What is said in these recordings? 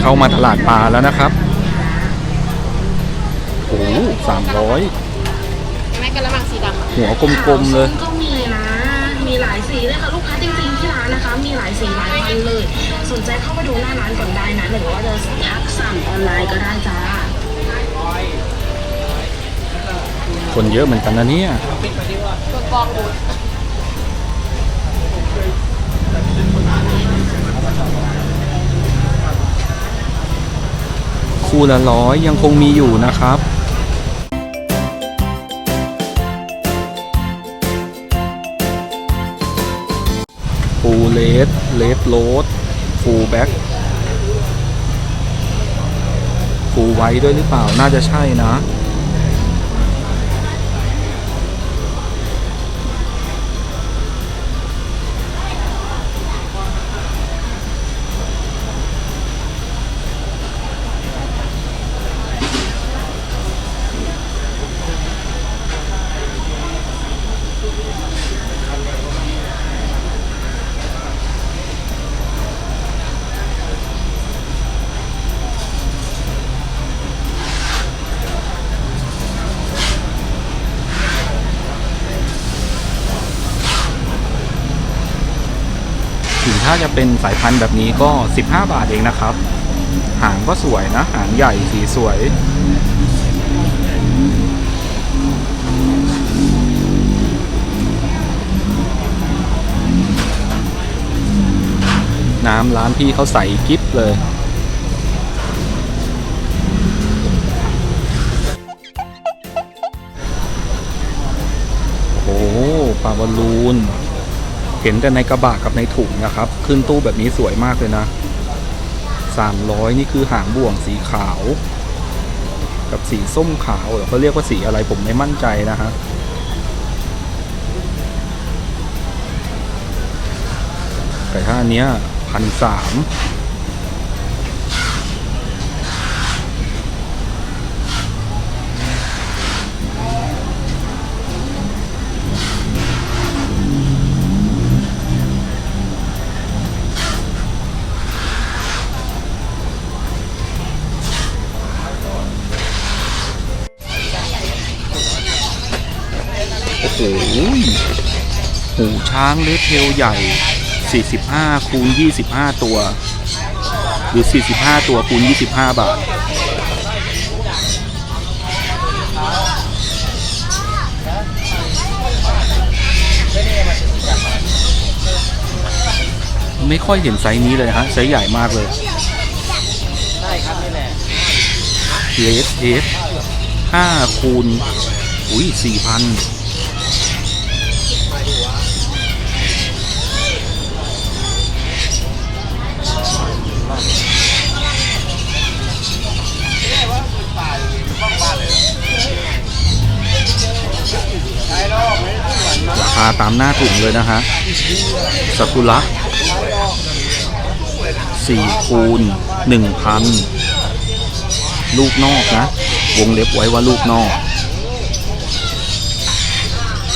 เข้ามาตลาดปลาแล้วนะครับโอ้สามร้อยแม่กระมังสีดำอะหัวกลมๆเลย ก็มีนะ มีหลายสีเลยค่ะลูกค้าจริงๆที่ร้านนะคะ มีหลายสีหลายพันเลย สนใจเข้ามาดูหน้าร้านก่อนได้นะหรือว่าจะทักสั่งออนไลน์ก็ได้จ้าคนเยอะเหมือนกันนะเนี่ย ตัวกองดู คู่ละร้อยยังคงมีอยู่นะครับฟูเลสเลสโรดฟูแบ็กฟูไว้ด้วยหรือเปล่าน่าจะใช่นะ ถ้าจะเป็นสายพันธุ์แบบนี้ก็ 15 บาทเองนะครับ หางก็สวยนะ หางใหญ่สีสวย น้ำร้านพี่เขาใสกิ๊บเลยโอ้โหปลาบอลลูน เห็นแต่ในกระบะกับในถุงนะครับ ขึ้นตู้แบบนี้สวยมากเลยนะ 300 นี่คือหางบ่วงสีขาว กับสีส้มขาวเหรอเขาเรียกว่าสีอะไรผมไม่มั่นใจนะฮะแต่ถ้าอันเนี้ยพันสาม โอ้โหหูช้างเลดเทลใหญ่ 45 คูณ 25 ตัว หรือ 45 ตัวคูณ 25 บาท ไม่ค่อยเห็นไซส์นี้เลยฮะ ไซส์ใหญ่มากเลยใช่ครับนี่แหละเลสเอสห้าคูณ อุ้ยสี่พันาตามหน้าถุงเลยนะฮะสกุระสี่คูณหนึ่งพันลูกนอกนะ วงเล็บไว้ว่าลูกนอก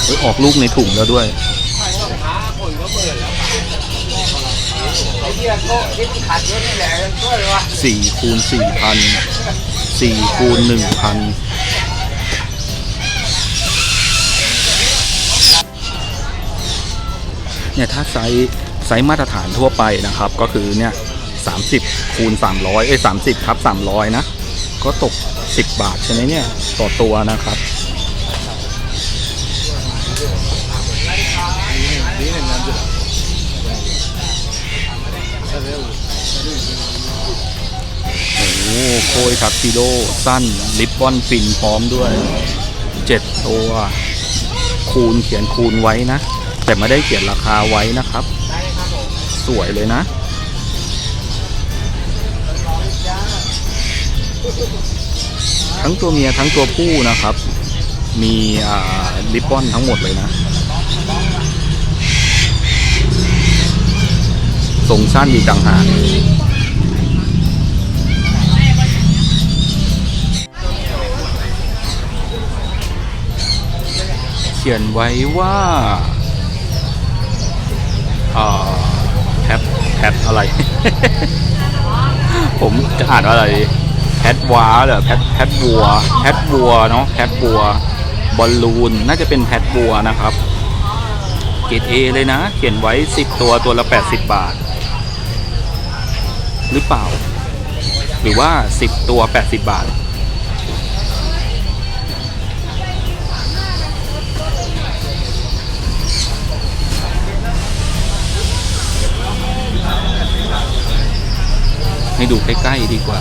เฮ้ยออกลูกในถุงแล้วด้วยสี่คูณสี่พันสี่คูณหนึ่งพัน เนี่ยถ้าไซส์ไซส์มาตรฐานทั่วไปนะครับ ก็คือเนี่ยสามสิบคูณสามร้อยเอ้ยสามสิบครับสามร้อยนะ ก็ตกสิบบาทใช่ไหมเนี่ย ต่อตัวนะครับโอ้โหโคยทักซิโดสั้น ลิปบอนฟินพร้อมด้วยเจ็ดตัว คูณเขียนคูณไว้นะ แต่ไม่ได้เขียนราคาไว้นะครับสวยเลยนะทั้งตัวเมียทั้งตัวผู้นะครับ มีอ่าลิปบอนทั้งหมดเลยนะทรงสั้นอีกต่างหากเขียนไว้ว่า แท็บแท็บอะไร ผมจะอ่านว่าอะไรแพทวาเหรอแพทแพทวัวแพทวัวเนาะแพทวัวบอลลูนน่าจะเป็นแพทวัวนะครับเกรดเอเลยนะ เขียนไว้ 10 ตัวตัวละ 80 บาท หรือเปล่า หรือว่า 10 ตัว 80 บาท ให้ดูใกล้ ๆ ดีกว่า